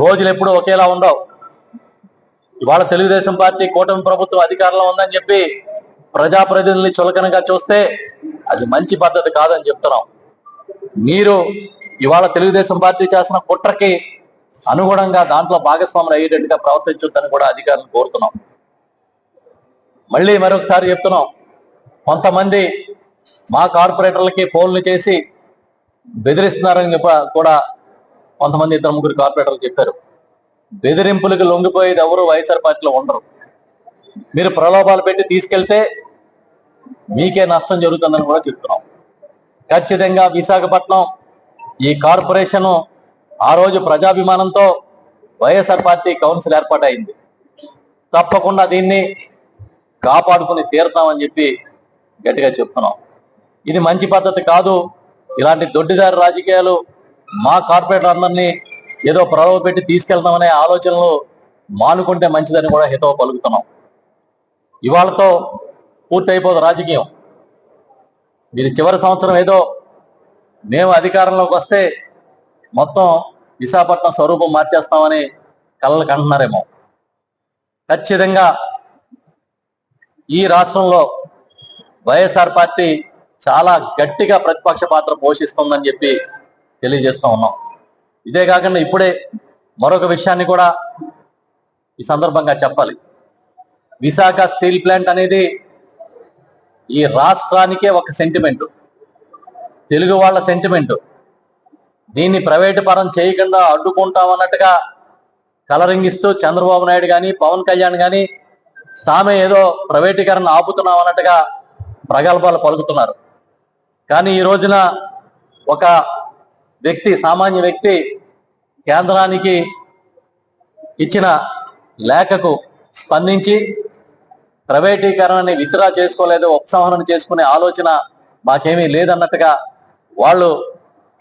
రోజులు ఎప్పుడూ ఒకేలా ఉండవు. ఇవాళ తెలుగుదేశం పార్టీ కూటమి ప్రభుత్వం అధికారంలో ఉందని చెప్పి ప్రజాప్రతినిధుల్ని చులకనగా చూస్తే అది మంచి పద్ధతి కాదని చెప్తున్నాం. మీరు ఇవాళ తెలుగుదేశం పార్టీ చేసిన కుట్రకి అనుగుణంగా దాంట్లో భాగస్వాములు అయ్యేటట్టుగా ప్రవర్తించొద్దని కూడా అధికారులను కోరుతున్నాం. మళ్ళీ మరొకసారి చెప్తున్నాం. కొంతమంది మా కార్పొరేటర్లకి ఫోన్లు చేసి బెదిరిస్తున్నారని కూడా కొంతమంది ఇద్దరు ముగ్గురు కార్పొరేటర్లు చెప్పారు. బెదిరింపులకు లొంగిపోయేది ఎవరు వైఎస్ఆర్ పార్టీలో ఉండరు. మీరు ప్రలోభాలు పెట్టి తీసుకెళ్తే మీకే నష్టం జరుగుతుందని కూడా చెప్తున్నాం. ఖచ్చితంగా విశాఖపట్నం ఈ కార్పొరేషన్ ఆ రోజు ప్రజాభిమానంతో వైఎస్ఆర్ పార్టీ కౌన్సిల్ ఏర్పాటైంది. తప్పకుండా దీన్ని కాపాడుకుని తీరుతామని చెప్పి గట్టిగా చెప్తున్నాం. ఇది మంచి పద్ధతి కాదు. ఇలాంటి దొడ్డిదారి రాజకీయాలు మా కార్పొరేటర్ అందరినీ ఏదో ప్రలోభ పెట్టి తీసుకెళ్తామనే ఆలోచనలు మానుకుంటే మంచిదని కూడా హితవ పలుకుతున్నాం. ఇవాళతో పూర్తయిపోదు రాజకీయం. మీరు చివరి సంవత్సరం ఏదో మేము అధికారంలోకి వస్తే మొత్తం విశాఖపట్నం స్వరూపం మార్చేస్తామని కళ్ళకి అంటున్నారేమో ఖచ్చితంగా ఈ రాష్ట్రంలో వైఎస్ఆర్ పార్టీ చాలా గట్టిగా ప్రతిపక్ష పాత్ర పోషిస్తుందని చెప్పి తెలియజేస్తూ ఉన్నాం. ఇదే కాకుండా ఇప్పుడే మరొక విషయాన్ని కూడా ఈ సందర్భంగా చెప్పాలి. విశాఖ స్టీల్ ప్లాంట్ అనేది ఈ రాష్ట్రానికే ఒక సెంటిమెంట్. తెలుగు వాళ్ళ సెంటిమెంట్. దీన్ని ప్రైవేటు పరం చేయకుండా అడ్డుకుంటామన్నట్టుగా కలరింగ్ ఇస్తూ చంద్రబాబు నాయుడు కానీ పవన్ కళ్యాణ్ కానీ తామే ఏదో ప్రైవేటీకరణ ఆపుతున్నాం అన్నట్టుగా ప్రగల్భాలు పలుకుతున్నారు. కానీ ఈ రోజున ఒక వ్యక్తి సామాన్య వ్యక్తి కేంద్రానికి ఇచ్చిన లేఖకు స్పందించి ప్రైవేటీకరణని విత్డ్రా చేసుకోలేదు ఉపసంహరణ చేసుకునే ఆలోచన మాకేమీ లేదన్నట్టుగా వాళ్ళు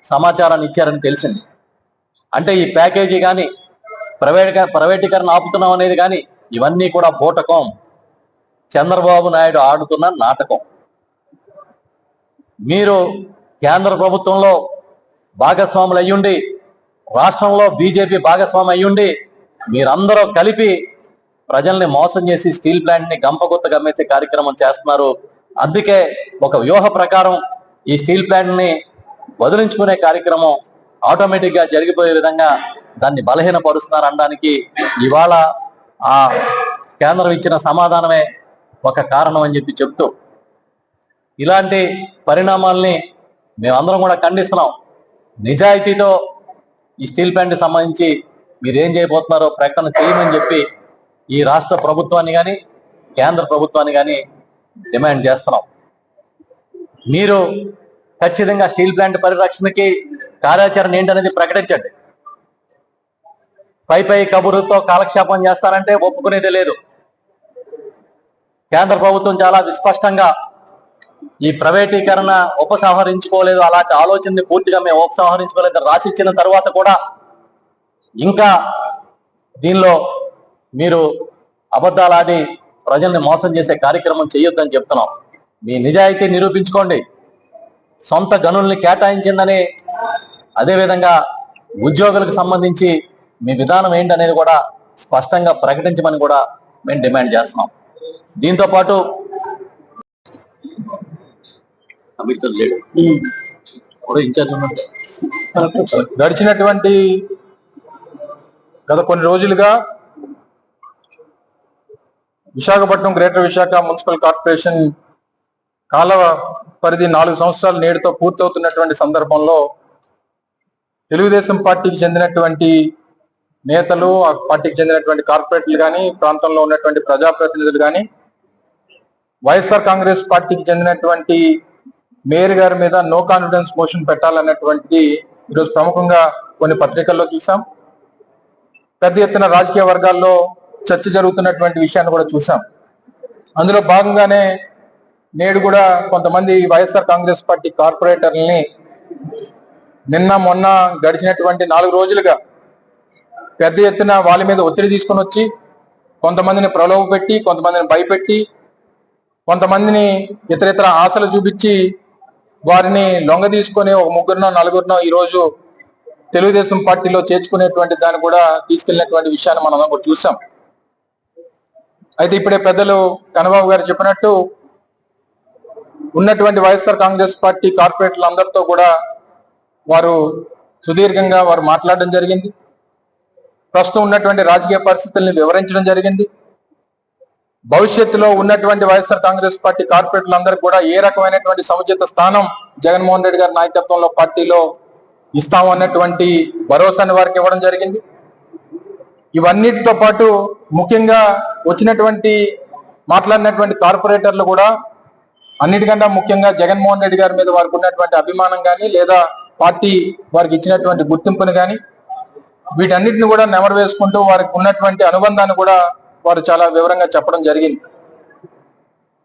సమాచారాన్ని ఇచ్చారని తెలిసింది. అంటే ఈ ప్యాకేజీ కానీ ప్రైవేట్ ప్రైవేటీకరణ ఆపుతున్నాం అనేది కానీ ఇవన్నీ కూడా బూటకం. చంద్రబాబు నాయుడు ఆడుతున్న నాటకం. మీరు కేంద్ర ప్రభుత్వంలో భాగస్వాములు అయ్యుండి రాష్ట్రంలో బీజేపీ భాగస్వామి అయ్యుండి మీరందరూ కలిపి ప్రజల్ని మోసం చేసి స్టీల్ ప్లాంట్ని గంపగుత్త గమ్మేసే కార్యక్రమం చేస్తున్నారు. అందుకే ఒక వ్యూహ ప్రకారం ఈ స్టీల్ ప్లాంట్ని వదిలించుకునే కార్యక్రమం ఆటోమేటిక్గా జరిగిపోయే విధంగా దాన్ని బలహీనపరుస్తున్నారు అనడానికి ఇవాళ ఆ కేంద్రం ఇచ్చిన సమాధానమే ఒక కారణం అని చెప్పి చెప్తూ ఇలాంటి పరిణామాల్ని మేమందరం కూడా ఖండిస్తున్నాం. నిజాయితీతో ఈ స్టీల్ ప్లాంట్ సంబంధించి మీరేం చేయబోతున్నారో ప్రకటన చేయమని చెప్పి ఈ రాష్ట్ర ప్రభుత్వాన్ని కానీ కేంద్ర ప్రభుత్వాన్ని కానీ డిమాండ్ చేస్తున్నాం. మీరు ఖచ్చితంగా స్టీల్ ప్లాంట్ పరిరక్షణకి కార్యాచరణ ఏంటనేది ప్రకటించండి. పై పై కబురుతో కాలక్షేపం చేస్తారంటే ఒప్పుకునేది లేదు. కేంద్ర ప్రభుత్వం చాలా విస్పష్టంగా ఈ ప్రైవేటీకరణ ఉపసంహరించుకోలేదు. అలాంటి ఆలోచనని పూర్తిగా మేము ఉపసంహరించుకోలేదు. రాసిచ్చిన తర్వాత కూడా ఇంకా దీనిలో మీరు అబద్ధాలాడి ప్రజల్ని మోసం చేసే కార్యక్రమం చేయొద్దని చెప్తున్నాం. మీ నిజాయితీ నిరూపించుకోండి. సొంత గనుల్ని కేటాయించిందని అదేవిధంగా ఉద్యోగులకు సంబంధించి మీ విధానం ఏంటనేది కూడా స్పష్టంగా ప్రకటించమని కూడా మేము డిమాండ్ చేస్తున్నాం. దీంతో పాటు అంబేద్కర్ లేడు. కూడా ఇన్ఛార్జ్ గడిచినటువంటి గత కొన్ని రోజులుగా Visakhapatnam greater Visakha municipal corporation కాల పరిధి నాలుగు సంవత్సరాలు నేడుతో పూర్తవుతున్నటువంటి సందర్భంలో తెలుగుదేశం పార్టీకి చెందినటువంటి నేతలు ఆ పార్టీకి చెందినటువంటి కార్పొరేటర్లు కానీ ప్రాంతంలో ఉన్నటువంటి ప్రజాప్రతినిధులు కానీ వైఎస్ఆర్ కాంగ్రెస్ పార్టీకి చెందినటువంటి మేయర్ గారి మీద నో కాన్ఫిడెన్స్ మోషన్ పెట్టాలన్నటువంటి ఈరోజు ప్రముఖంగా కొన్ని పత్రికల్లో చూసాం. పెద్ద ఎత్తున రాజకీయ వర్గాల్లో చర్చ జరుగుతున్నటువంటి విషయాన్ని కూడా చూసాం. అందులో భాగంగానే నేడు కూడా కొంతమంది వైఎస్ఆర్ కాంగ్రెస్ పార్టీ కార్పొరేటర్లని నిన్న మొన్న గడిచినటువంటి నాలుగు రోజులుగా పెద్ద ఎత్తున వాళ్ళ మీద ఒత్తిడి తీసుకొని వచ్చి కొంతమందిని ప్రలోభ పెట్టి కొంతమందిని భయపెట్టి కొంతమందిని ఇతర ఇతర ఆశలు చూపించి వారిని లొంగ తీసుకొని ఒక ముగ్గురునో నలుగురినో ఈరోజు తెలుగుదేశం పార్టీలో చేర్చుకునేటువంటి దాన్ని కూడా తీసుకెళ్ళినటువంటి విషయాన్ని మనం కూడా చూసాం. అయితే ఇప్పుడే పెద్దలు కనబాబు గారు చెప్పినట్టు ఉన్నటువంటి వైఎస్ఆర్ కాంగ్రెస్ పార్టీ కార్పొరేటర్లందరితో కూడా వారు సుదీర్ఘంగా వారు మాట్లాడడం జరిగింది. ప్రస్తుతం ఉన్నటువంటి రాజకీయ పరిస్థితుల్ని వివరించడం జరిగింది. భవిష్యత్తులో ఉన్నటువంటి వైఎస్ఆర్ కాంగ్రెస్ పార్టీ కార్పొరేటర్లందరూ కూడా ఏ రకమైనటువంటి సముచిత స్థానం జగన్మోహన్ రెడ్డి గారి నాయకత్వంలో పార్టీలో ఇస్తాము అన్నటువంటి భరోసాని వారికి ఇవ్వడం జరిగింది. ఇవన్నిటితో పాటు ముఖ్యంగా వచ్చినటువంటి మాట్లాడినటువంటి కార్పొరేటర్లు కూడా అన్నిటికన్నా ముఖ్యంగా జగన్మోహన్ రెడ్డి గారి మీద వారికి ఉన్నటువంటి అభిమానం కానీ లేదా పార్టీ వారికి ఇచ్చినటువంటి గుర్తింపును కానీ వీటన్నిటిని కూడా నెమరు వేసుకుంటూ వారికి ఉన్నటువంటి అనుబంధాన్ని కూడా వారు చాలా వివరంగా చెప్పడం జరిగింది.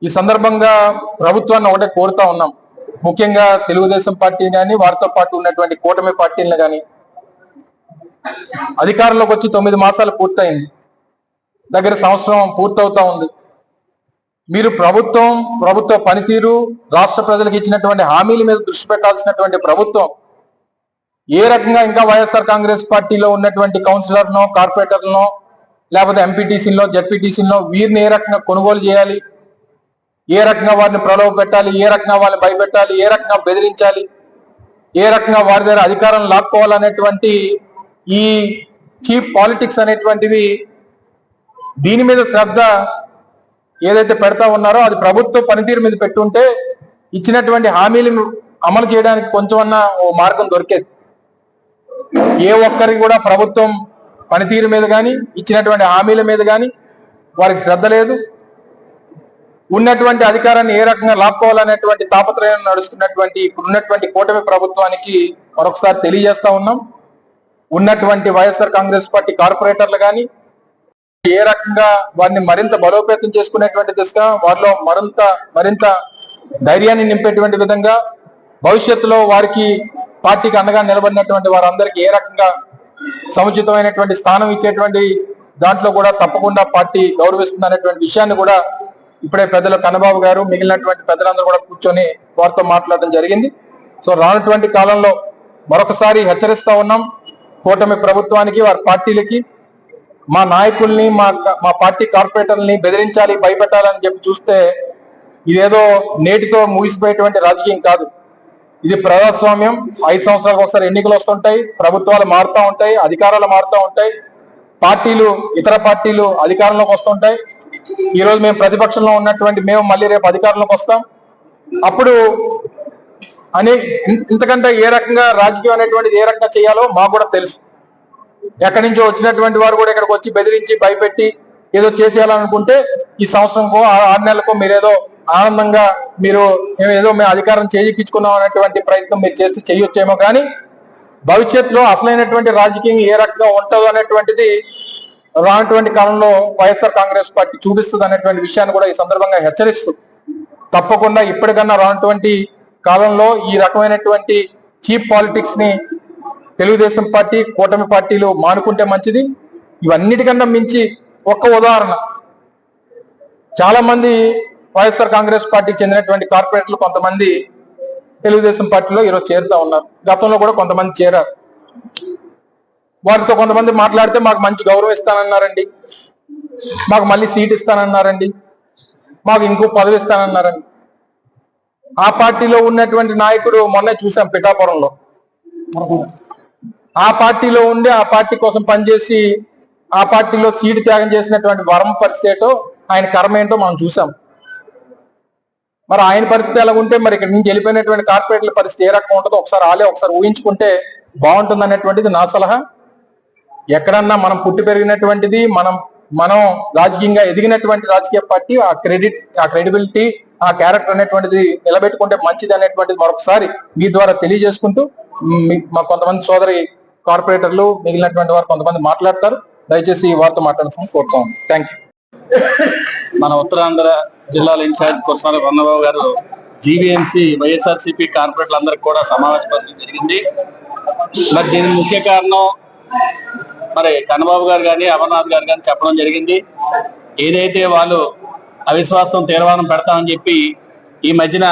ఈ సందర్భంగా ప్రభుత్వాన్ని ఒకటే కోరుతా ఉన్నాం. ముఖ్యంగా తెలుగుదేశం పార్టీ కానీ వారితో పాటు ఉన్నటువంటి కూటమి పార్టీలను కానీ అధికారంలోకి వచ్చి తొమ్మిది మాసాలు పూర్తయింది. దగ్గర సంవత్సరం పూర్తవుతా ఉంది. మీరు ప్రభుత్వం ప్రభుత్వ పనితీరు రాష్ట్ర ప్రజలకు ఇచ్చినటువంటి హామీల మీద దృష్టి పెట్టాల్సినటువంటి ప్రభుత్వం ఏ రకంగా ఇంకా వైఎస్ఆర్ కాంగ్రెస్ పార్టీలో ఉన్నటువంటి కౌన్సిలర్నో కార్పొరేటర్నో లేకపోతే ఎంపీటీసీలో జడ్పీటీసీలో వీరిని ఏ రకంగా కొనుగోలు చేయాలి? ఏ రకంగా వారిని ప్రలోభ పెట్టాలి? ఏ రకంగా వాళ్ళని భయపెట్టాలి? ఏ రకంగా బెదిరించాలి? ఏ రకంగా వారి దగ్గర అధికారం లాక్కోవాలనేటువంటి ఈ చీప్ పాలిటిక్స్ అనేటువంటివి దీని మీద శ్రద్ధ ఏదైతే పెడతా ఉన్నారో అది ప్రభుత్వ పనితీరు మీద పెట్టుంటే ఇచ్చినటువంటి హామీలను అమలు చేయడానికి కొంచెమన్నా ఓ మార్గం దొరికేది. ఏ ఒక్కరికి కూడా ప్రభుత్వం పనితీరు మీద కానీ ఇచ్చినటువంటి హామీల మీద కానీ వారికి శ్రద్ధ లేదు. ఉన్నటువంటి అధికారాన్ని ఏ రకంగా లాక్కోవాలనేటువంటి తాపత్రయం నడుస్తున్నటువంటి ఇప్పుడు ఉన్నటువంటి కూటమి ప్రభుత్వానికి మరొకసారి తెలియజేస్తా ఉన్నాం. ఉన్నటువంటి వైఎస్ఆర్ కాంగ్రెస్ పార్టీ కార్పొరేటర్లు కానీ ఏ రకంగా వారిని మరింత బలోపేతం చేసుకునేటువంటి దిశగా వారిలో మరింత మరింత ధైర్యాన్ని నింపేటువంటి విధంగా భవిష్యత్తులో వారికి పార్టీకి అండగా నిలబడినటువంటి వారందరికీ ఏ రకంగా సముచితమైనటువంటి స్థానం ఇచ్చేటువంటి దాంట్లో కూడా తప్పకుండా పార్టీ గౌరవిస్తుంది అనేటువంటి విషయాన్ని కూడా ఇప్పుడే పెద్దలు కన్నబాబు గారు మిగిలినటువంటి పెద్దలందరూ కూడా కూర్చొని వారితో మాట్లాడడం జరిగింది. సో రానటువంటి కాలంలో మరొకసారి హెచ్చరిస్తా ఉన్నాం కూటమి ప్రభుత్వానికి వారి పార్టీలకి. మా నాయకుల్ని మా మా పార్టీ కార్పొరేటర్ని బెదిరించాలి భయపెట్టాలని చెప్పి చూస్తే ఇదేదో నేటితో ముగిసిపోయేటువంటి రాజకీయం కాదు. ఇది ప్రజాస్వామ్యం. ఐదు సంవత్సరాలకు ఒకసారి ఎన్నికలు వస్తుంటాయి. ప్రభుత్వాలు మారుతూ ఉంటాయి. అధికారాలు మారుతూ ఉంటాయి. పార్టీలు ఇతర పార్టీలు అధికారంలోకి వస్తుంటాయి. ఈ రోజు మేము ప్రతిపక్షంలో ఉన్నటువంటి మేము మళ్ళీ రేపు అధికారంలోకి వస్తాం. అప్పుడు అని ఇంతకంటే ఏ రకంగా రాజకీయం అనేటువంటిది ఏ రకంగా చేయాలో మాకు కూడా తెలుసు. ఎక్కడి నుంచో వచ్చినటువంటి వారు కూడా ఇక్కడికి వచ్చి బెదిరించి భయపెట్టి ఏదో చేసేయాలనుకుంటే ఈ సంవత్సరంకో ఆరు నెలలకో మీరేదో ఆనందంగా మీరు ఏదో మేము అధికారం చేయించుకున్నాం అనేటువంటి ప్రయత్నం మీరు చేస్తే చేయొచ్చేమో కానీ భవిష్యత్తులో అసలైనటువంటి రాజకీయం ఏ రకంగా ఉంటుందో అనేటువంటిది రానటువంటి కాలంలో వైఎస్ఆర్ కాంగ్రెస్ పార్టీ చూపిస్తుంది అనేటువంటి విషయాన్ని కూడా ఈ సందర్భంగా హెచ్చరిస్తూ తప్పకుండా ఇప్పటికన్నా రానటువంటి కాలంలో ఈ రకమైనటువంటి చీప్ పాలిటిక్స్ని తెలుగుదేశం పార్టీ కూటమి పార్టీలు మానుకుంటే మంచిది. ఇవన్నిటికన్నా మించి ఒక్క ఉదాహరణ. చాలా మంది వైఎస్ఆర్ కాంగ్రెస్ పార్టీకి చెందినటువంటి కార్పొరేటర్లు కొంతమంది తెలుగుదేశం పార్టీలో ఈరోజు చేరుతా ఉన్నారు. గతంలో కూడా కొంతమంది చేరారు. వారితో కొంతమంది మాట్లాడితే మాకు మంచి గౌరవం ఇస్తానన్నారండి. మాకు మళ్ళీ సీట్ ఇస్తానన్నారండి. మాకు ఇంకో పదవి ఇస్తానన్నారండి. ఆ పార్టీలో ఉన్నటువంటి నాయకుడు మొన్నే చూసాం పిఠాపురంలో. ఆ పార్టీలో ఉండి ఆ పార్టీ కోసం పనిచేసి ఆ పార్టీలో సీటు త్యాగం చేసినటువంటి వరం పరిస్థితి ఏంటో ఆయన కర్మ ఏంటో మనం చూసాం. మరి ఆయన పరిస్థితి ఎలా ఉంటే మరి ఇక్కడ నుంచి వెళ్ళిపోయినటువంటి కార్పొరేట్ల పరిస్థితి ఏ రకంగా ఉంటుందో ఒకసారి ఆలే ఒకసారి ఊహించుకుంటే బాగుంటుంది అనేటువంటిది నా సలహా. ఎక్కడన్నా మనం పుట్టి పెరిగినటువంటిది మనం మనం రాజకీయంగా ఎదిగినటువంటి రాజకీయ పార్టీ ఆ క్రెడిట్ ఆ క్రెడిబిలిటీ ఆ క్యారెక్టర్ అనేటువంటిది నిలబెట్టుకుంటే మంచిది అనేటువంటిది మరొకసారి మీ ద్వారా తెలియజేసుకుంటూ మీ- మా కొంతమంది సోదరి కార్పొరేటర్లు మిగిలినటువంటి వారు కొంతమంది మాట్లాడతారు. దయచేసి ఈ వార్త మాట్లాడుతాం కోరుతాం. థ్యాంక్ యూ మన ఉత్తరాంధ్ర జిల్లాల ఇన్ఛార్జ్ కురసాల రన్నబాబు గారు జీవీఎంసీ వైఎస్ఆర్సీపీ కార్పొరేట్లు అందరికి కూడా సమావేశపరచడం జరిగింది. మరి దీనికి ముఖ్య కారణం మరి కన్నబాబు గారు కానీ అమర్నాథ్ గారు కానీ చెప్పడం జరిగింది. ఏదైతే వాళ్ళు అవిశ్వాసం తీర్మానం పెడతామని చెప్పి ఈ మధ్యన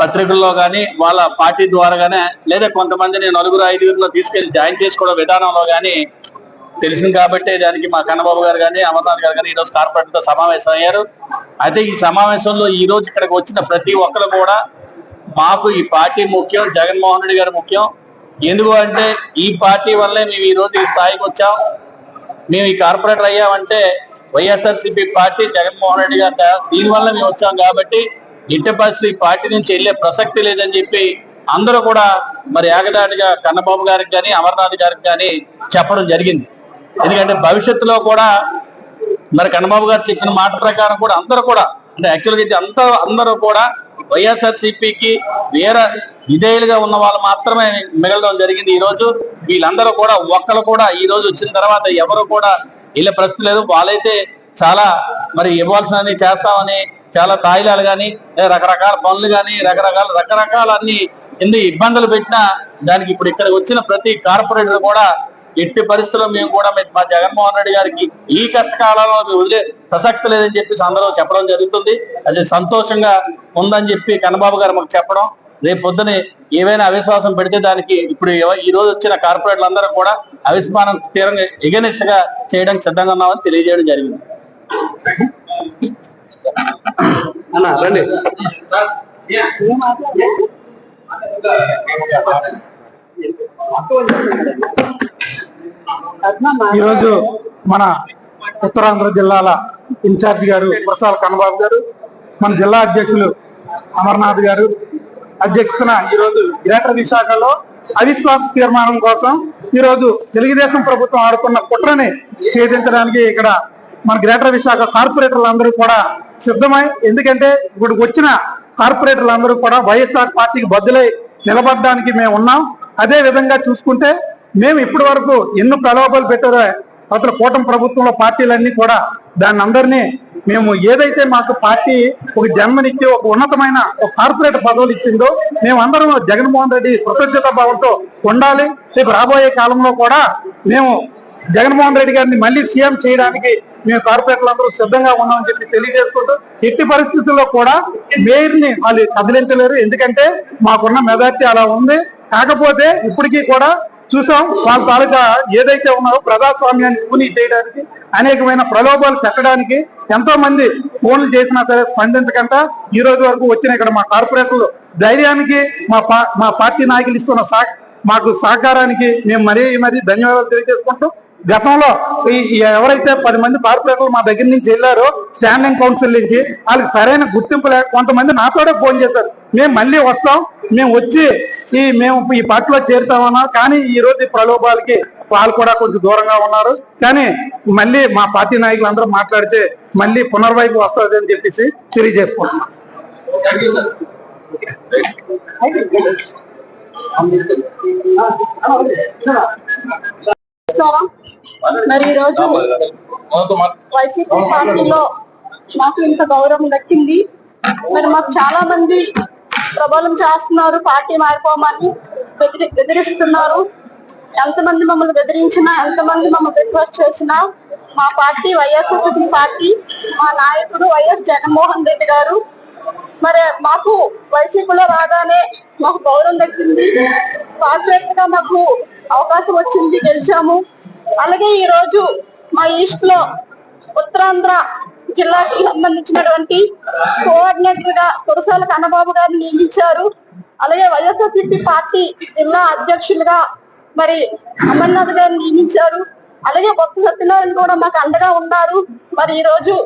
పత్రికల్లో కానీ వాళ్ళ పార్టీ ద్వారా కానీ లేదా కొంతమందిని నలుగురు ఐదుగురిలో తీసుకెళ్ళి జాయిన్ చేసుకోవడం విధానంలో కానీ తెలిసింది కాబట్టి దానికి మా కన్నబాబు గారు కానీ అమర్నాథ్ గారు కానీ ఈరోజు కార్పొరేట్తో సమావేశం అయ్యారు అయితే ఈ సమావేశంలో ఈ రోజు ఇక్కడికి వచ్చిన ప్రతి ఒక్కరు కూడా మాకు ఈ పార్టీ ముఖ్యం జగన్మోహన్ రెడ్డి గారు ముఖ్యం. ఎందుకు అంటే ఈ పార్టీ వల్లే మేము ఈ రోజు ఈ స్థాయికి వచ్చాం. మేము ఈ కార్పొరేటర్ అయ్యామంటే వైఎస్ఆర్సీపీ పార్టీ జగన్మోహన్ రెడ్డి గారు దీనివల్ల మేము వచ్చాం కాబట్టి ఇంటి పరిస్థితి ఈ పార్టీ నుంచి వెళ్ళే ప్రసక్తి లేదని చెప్పి అందరూ కూడా మరి ఏకదాటిగా కన్నబాబు గారికి కానీ అమర్నాథ్ గారికి కానీ చెప్పడం జరిగింది. ఎందుకంటే భవిష్యత్తులో కూడా మరి కన్నబాబు గారు చెప్పిన మాట ప్రకారం కూడా అందరూ కూడా అంటే యాక్చువల్గా ఇది అంతా అందరూ కూడా వైఎస్ఆర్సీపీకి వేరే విధేయులుగా ఉన్న వాళ్ళు మాత్రమే మిగలడం జరిగింది ఈ రోజు వీళ్ళందరూ కూడా ఒక్కరు కూడా ఈ రోజు వచ్చిన తర్వాత ఎవరు కూడా వెళ్ళే పరిస్థితి లేదు. వాళ్ళైతే చాలా మరి ఇవ్వాల్సినవి చేస్తామని చాలా తాయిలాలు కానీ రకరకాల పనులు కానీ రకరకాల రకరకాల అన్ని ఎన్ని ఇబ్బందులు పెట్టినా దానికి ఇప్పుడు ఇక్కడ వచ్చిన ప్రతి కార్పొరేటర్ కూడా ఎట్టి పరిస్థితుల్లో మేము కూడా మా జగన్మోహన్ రెడ్డి గారికి ఈ కష్టకాలంలో మేము వదిలే ప్రసక్తి లేదని చెప్పేసి అందరూ చెప్పడం జరుగుతుంది. అది సంతోషంగా ఉందని చెప్పి కన్నబాబు గారు మాకు చెప్పడం. రేపు పొద్దున ఏవైనా అవిశ్వాసం పెడితే దానికి ఇప్పుడు ఈ రోజు వచ్చిన కార్పొరేట్లు అందరూ కూడా అవిస్మానం తీరంగా ఎగనిస్ట్గా చేయడానికి సిద్ధంగా ఉన్నామని తెలియజేయడం జరిగింది. అన్న రండి. ఈరోజు మన ఉత్తరాంధ్ర జిల్లాల ఇన్ఛార్జ్ గారు కురసాల కన్నబాబు గారు మన జిల్లా అధ్యక్షులు అమర్నాథ్ గారు అధ్యక్షతన ఈరోజు గ్రేటర్ విశాఖలో అవిశ్వాస తీర్మానం కోసం ఈరోజు తెలుగుదేశం ప్రభుత్వం ఆడుకున్న కుట్రని ఛేదించడానికి ఇక్కడ మన గ్రేటర్ విశాఖ కార్పొరేటర్లు అందరూ కూడా సిద్ధమై ఎందుకంటే ఇప్పుడు వచ్చిన కార్పొరేటర్లు అందరూ కూడా వైఎస్ఆర్ పార్టీకి బదులై నిలబడడానికి మేము ఉన్నాం అదే విధంగా చూసుకుంటే మేము ఇప్పటి వరకు ఎన్నో ప్రలోభాలు పెట్టారో అసలు కూటమి ప్రభుత్వంలో పార్టీలన్నీ కూడా దాన్ని అందరినీ మేము ఏదైతే మాకు పార్టీ ఒక జన్మనిచ్చి ఒక ఉన్నతమైన ఒక కార్పొరేట్ పదవులు ఇచ్చిందో మేము అందరం జగన్మోహన్ రెడ్డి కృతజ్ఞత భావంతో ఉండాలి. రేపు రాబోయే కాలంలో కూడా మేము జగన్మోహన్ రెడ్డి గారిని మళ్ళీ సీఎం చేయడానికి మేము కార్పొరేటర్లు అందరూ సిద్ధంగా ఉన్నామని చెప్పి తెలియజేసుకుంటూ ఎట్టి పరిస్థితుల్లో కూడా మేయర్ని వాళ్ళు కదిలించలేరు. ఎందుకంటే మాకున్న మెజార్టీ అలా ఉంది. కాకపోతే ఇప్పటికీ కూడా చూసాం వాళ్ళ తాలూకా ఏదైతే ఉన్నారో ప్రజాస్వామ్యాన్ని కూనీ చేయడానికి అనేకమైన ప్రలోభాలు పెట్టడానికి ఎంతో మంది ఫోన్లు చేసినా సరే స్పందించకుండా ఈ రోజు వరకు వచ్చిన ఇక్కడ మా కార్పొరేటర్లు ధైర్యానికి మా మా పార్టీ నాయకులు ఇస్తున్న సహ మాకు సహకారానికి మేము మరీ మరీ ధన్యవాదాలు తెలియజేసుకుంటూ గతంలో ఈ ఎవరైతే పది మంది కార్పొరేటర్లు మా దగ్గర నుంచి వెళ్ళారో స్టాండింగ్ కౌన్సిల్ నుంచి వాళ్ళకి సరైన గుర్తింపు లేక కొంతమంది నాతోడే ఫోన్ చేశారు. మేము మళ్ళీ వస్తాం. మేము వచ్చి ఈ మేము ఈ పార్టీలో చేరుతామన్నా కానీ ఈ రోజు ఈ ప్రలోభాలకి వాళ్ళు కూడా కొంచెం దూరంగా ఉన్నారు. కానీ మళ్ళీ మా పార్టీ నాయకులు అందరూ మాట్లాడితే మళ్ళీ పునర్వైపు వస్తుంది అని చెప్పేసి తెలియజేసుకుంటున్నాం. నమస్కారం మరి ఈ రోజు వైసీపీ పార్టీలో మాకు ఇంత గౌరవం దక్కింది. మరి మాకు చాలా మంది ప్రబలం చేస్తున్నారు పార్టీ మారిపోమని బెదిరి బెదిరిస్తున్నారు. ఎంతమంది మమ్మల్ని బెదిరించినా ఎంతమంది మమ్మల్ని రిక్వెస్ట్ చేసినా మా పార్టీ వైఎస్ఆర్ పార్టీ మా నాయకుడు వైఎస్ జగన్మోహన్ రెడ్డి గారు. మరి మాకు వైసీపీలో రాగానే మాకు గౌరవం దక్కింది. కార్పొరేట్గా మాకు అవకాశం వచ్చింది గెలిచాము. అలాగే ఈ రోజు మా ఈస్ట్లో ఉత్తరాంధ్ర జిల్లాకి సంబంధించినటువంటి కోఆర్డినేటర్గా కురసాల కన్నబాబు గారిని నియమించారు. అలాగే వైఎస్ఆర్సీపీ పార్టీ జిల్లా అధ్యక్షులుగా మరి అమర్నాథ్ గారిని నియమించారు. అలాగే కొత్త సత్యనారాయణ కూడా మాకు అండగా ఉన్నారు. మరి ఈ రోజు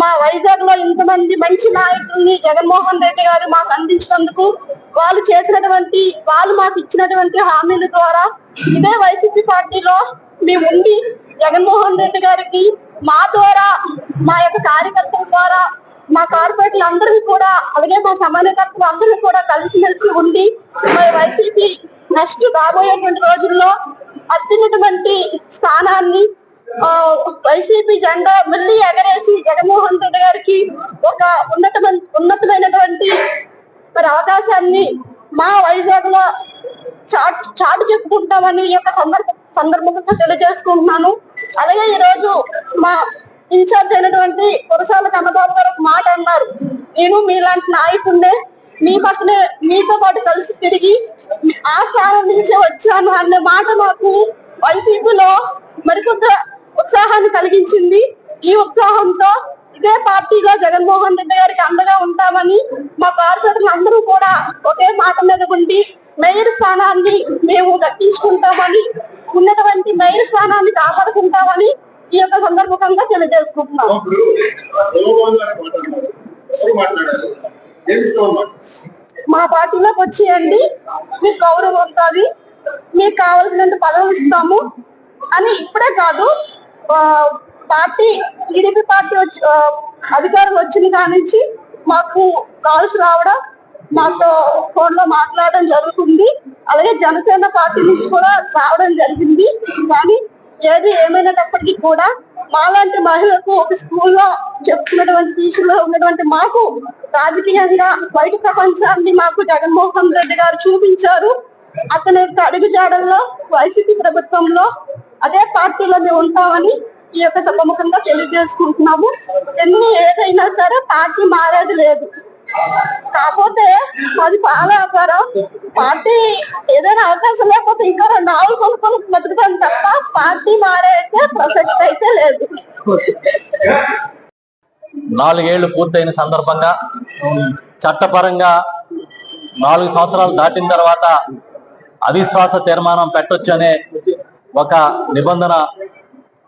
మా వైజాగ్లో ఇంతమంది మంచి నాయకుల్ని జగన్మోహన్ రెడ్డి గారు మాకు అందించినందుకు వాళ్ళు చేసినటువంటి వాళ్ళు మాకు ఇచ్చినటువంటి హామీల ద్వారా ఇదే వైసీపీ పార్టీలో మేము ఉండి జగన్మోహన్ రెడ్డి గారికి మా ద్వారా మా యొక్క కార్యకర్తల ద్వారా మా కార్పొరేట్లు అందరికీ కూడా అలాగే మా సమానకర్తలు అందరూ కూడా కలిసిమెలిసి ఉండి మరి వైసీపీ నెక్స్ట్ రాబోయేటువంటి రోజుల్లో అత్యున్నటువంటి స్థానాన్ని వైసీపీ జెండా మళ్ళీ ఎగరేసి జగన్మోహన్ రెడ్డి గారికి ఒక ఉన్నతమైన ఉన్నతమైనటువంటి మరి అవకాశాన్ని మా వైజాగ్లో చాటు చాటు చెప్పుకుంటామని ఈ యొక్క సందర్భం సందర్భంగా తెలియజేసుకుంటున్నాను. అలాగే ఈ రోజు మా ఇన్ఛార్జ్ అయినటువంటి కురసాల కన్నబాబు గారు ఒక మాట అన్నారు. నేను మీలాంటి నాయకుడినే మీ పక్కనే మీతో పాటు కలిసి తిరిగి ఆ స్థానం నుంచే వచ్చాను అనే మాట మాకు వైసీపీలో మరికొంత ఉత్సాహాన్ని కలిగించింది. ఈ ఉత్సాహంతో ఇదే పార్టీలో జగన్మోహన్ రెడ్డి గారికి అండగా ఉంటామని మా కార్పొరేటర్లు అందరూ కూడా ఒకే మాట మీద ఉండి మేయర్ స్థానాన్ని మేము దక్కించుకుంటామని ఉన్నటువంటి మేయర్ స్థానాన్ని కాపాడుకుంటామని ఈ యొక్క సందర్భంగా తెలియజేసుకుంటున్నాం. మా పార్టీలోకి వచ్చేయండి. మీకు గౌరవం ఉంటుంది మీకు కావలసినంత పదవులు ఇస్తాము. అని ఇప్పుడే కాదు పార్టీ టీడీపీ పార్టీ వచ్చి అధికారులు వచ్చిన కాడి నుంచి మాకు కాల్స్ రావడం మాతో ఫోన్లో మాట్లాడడం జరుగుతుంది. అలాగే జనసేన పార్టీ నుంచి కూడా రావడం జరిగింది. కానీ ఏది ఏమైనప్పటికీ కూడా మాలాంటి మహిళలకు ఒక స్కూల్లో చెప్తున్నటువంటి టీచర్లో ఉన్నటువంటి మాకు రాజకీయంగా బయట ప్రపంచాన్ని మాకు జగన్మోహన్ రెడ్డి గారు చూపించారు. అతని యొక్క అడుగుజాడల్లో వైసీపీ ప్రభుత్వంలో అదే పార్టీలో మేము ఉంటామని ఈ యొక్క సభముఖంగా తెలియజేసుకుంటున్నాము. ఎన్ని ఏదైనా సరే పార్టీ మారేది లేదు. కాకపోతే అది పాల వ్యాపారం పార్టీ ఏదైనా అవకాశం లేకపోతే ఇంకా రెండు ఆవులు కొనుక్కొని బతుకుతాను తప్ప పార్టీ మారైతే ప్రసక్తి అయితే లేదు. నాలుగేళ్ళు పూర్తయిన సందర్భంగా చట్టపరంగా నాలుగు సంవత్సరాలు దాటిన తర్వాత అవిశ్వాస తీర్మానం పెట్టొచ్చు అనే ఒక నిబంధన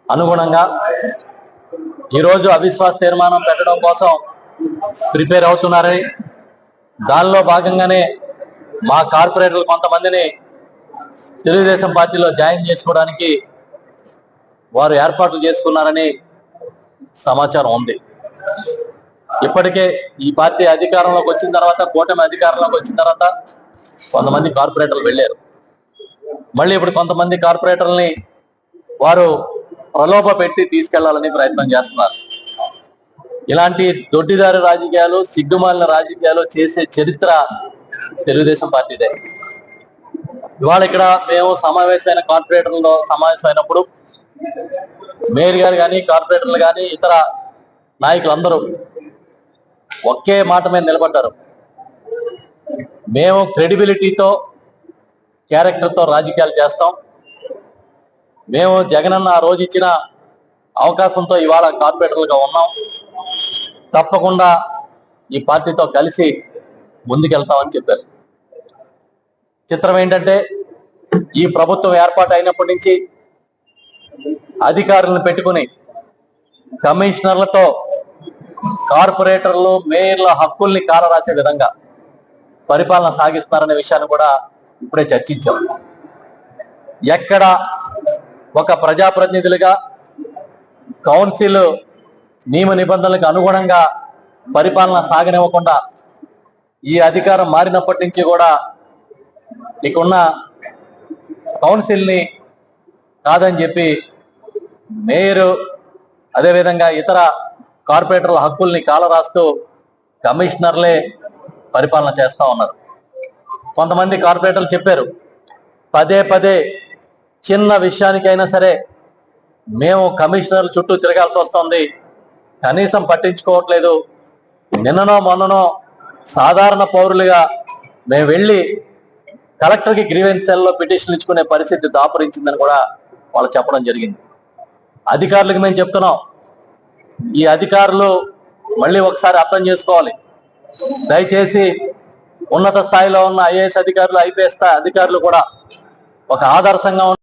అనుగుణంగా ఈరోజు అవిశ్వాస తీర్మానం పెట్టడం కోసం ప్రిపేర్ అవుతున్నారని దానిలో భాగంగానే మా కార్పొరేటర్లు కొంతమందిని తెలుగుదేశం పార్టీలో జాయిన్ చేసుకోవడానికి వారు ఏర్పాట్లు చేసుకున్నారని సమాచారం ఉంది. ఇప్పటికే ఈ పార్టీ అధికారంలోకి వచ్చిన తర్వాత కూటమి అధికారంలోకి వచ్చిన తర్వాత కొంతమంది కార్పొరేటర్లు వెళ్ళారు. మళ్ళీ ఇప్పుడు కొంతమంది కార్పొరేటర్లని వారు ప్రలోభ పెట్టి తీసుకెళ్ళాలని ప్రయత్నం చేస్తున్నారు. ఇలాంటి దొడ్డిదారు రాజకీయాలు సిగ్గుమాలిన రాజకీయాలు చేసే చరిత్ర తెలుగుదేశం పార్టీదే. ఇవాళ ఇక్కడ మేము సమావేశమైన కార్పొరేటర్లో సమావేశమైనప్పుడు మేయర్ గారు కానీ కార్పొరేటర్లు కానీ ఇతర నాయకులందరూ ఒకే మాట మీద నిలబడ్డారు. మేము క్రెడిబిలిటీతో క్యారెక్టర్తో రాజకీయాలు చేస్తాం. మేము జగనన్న ఆ రోజు ఇచ్చిన అవకాశంతో ఇవాళ కార్పొరేటర్లుగా ఉన్నాం. తప్పకుండా ఈ పార్టీతో కలిసి ముందుకెళ్తామని చెప్పారు. చిత్రం ఏంటంటే ఈ ప్రభుత్వం ఏర్పాటు అయినప్పటి నుంచి అధికారులను పెట్టుకుని కమిషనర్లతో కార్పొరేటర్లు మేయర్ల హక్కుల్ని కాలరాసే విధంగా పరిపాలన సాగిస్తున్నారనే విషయాన్ని కూడా ఇప్పుడే చర్చించాం. ఎక్కడ ఒక ప్రజాప్రతినిధులుగా కౌన్సిల్ నియమ నిబంధనలకు అనుగుణంగా పరిపాలన సాగనివ్వకుండా ఈ అధికారం మారినప్పటి నుంచి కూడా ఇక్కడున్న కౌన్సిల్ని కాదని చెప్పి మేయరు అదేవిధంగా ఇతర కార్పొరేటర్ల హక్కుల్ని కాలరాస్తూ కమిషనర్లే పరిపాలన చేస్తూ ఉన్నారు. కొంతమంది కార్పొరేటర్లు చెప్పారు పదే పదే చిన్న విషయానికైనా సరే మేము కమిషనర్ల చుట్టూ తిరగాల్సి వస్తుంది కనీసం పట్టించుకోవట్లేదు. నిన్ననో మొన్ననో సాధారణ పౌరులుగా మేము వెళ్ళి కలెక్టర్కి గ్రీవెన్స్ సెల్లో పిటిషన్ ఇచ్చుకునే పరిస్థితి దాపురించిందని కూడా వాళ్ళు చెప్పడం జరిగింది. అధికారులకు మేము చెప్తున్నాం. ఈ అధికారులు మళ్ళీ ఒకసారి అర్థం చేసుకోవాలి. దయచేసి ఉన్నత స్థాయిలో ఉన్న ఐఏఎస్ అధికారులు ఐపీఎస్ అధికారులు కూడా ఒక ఆదర్శంగా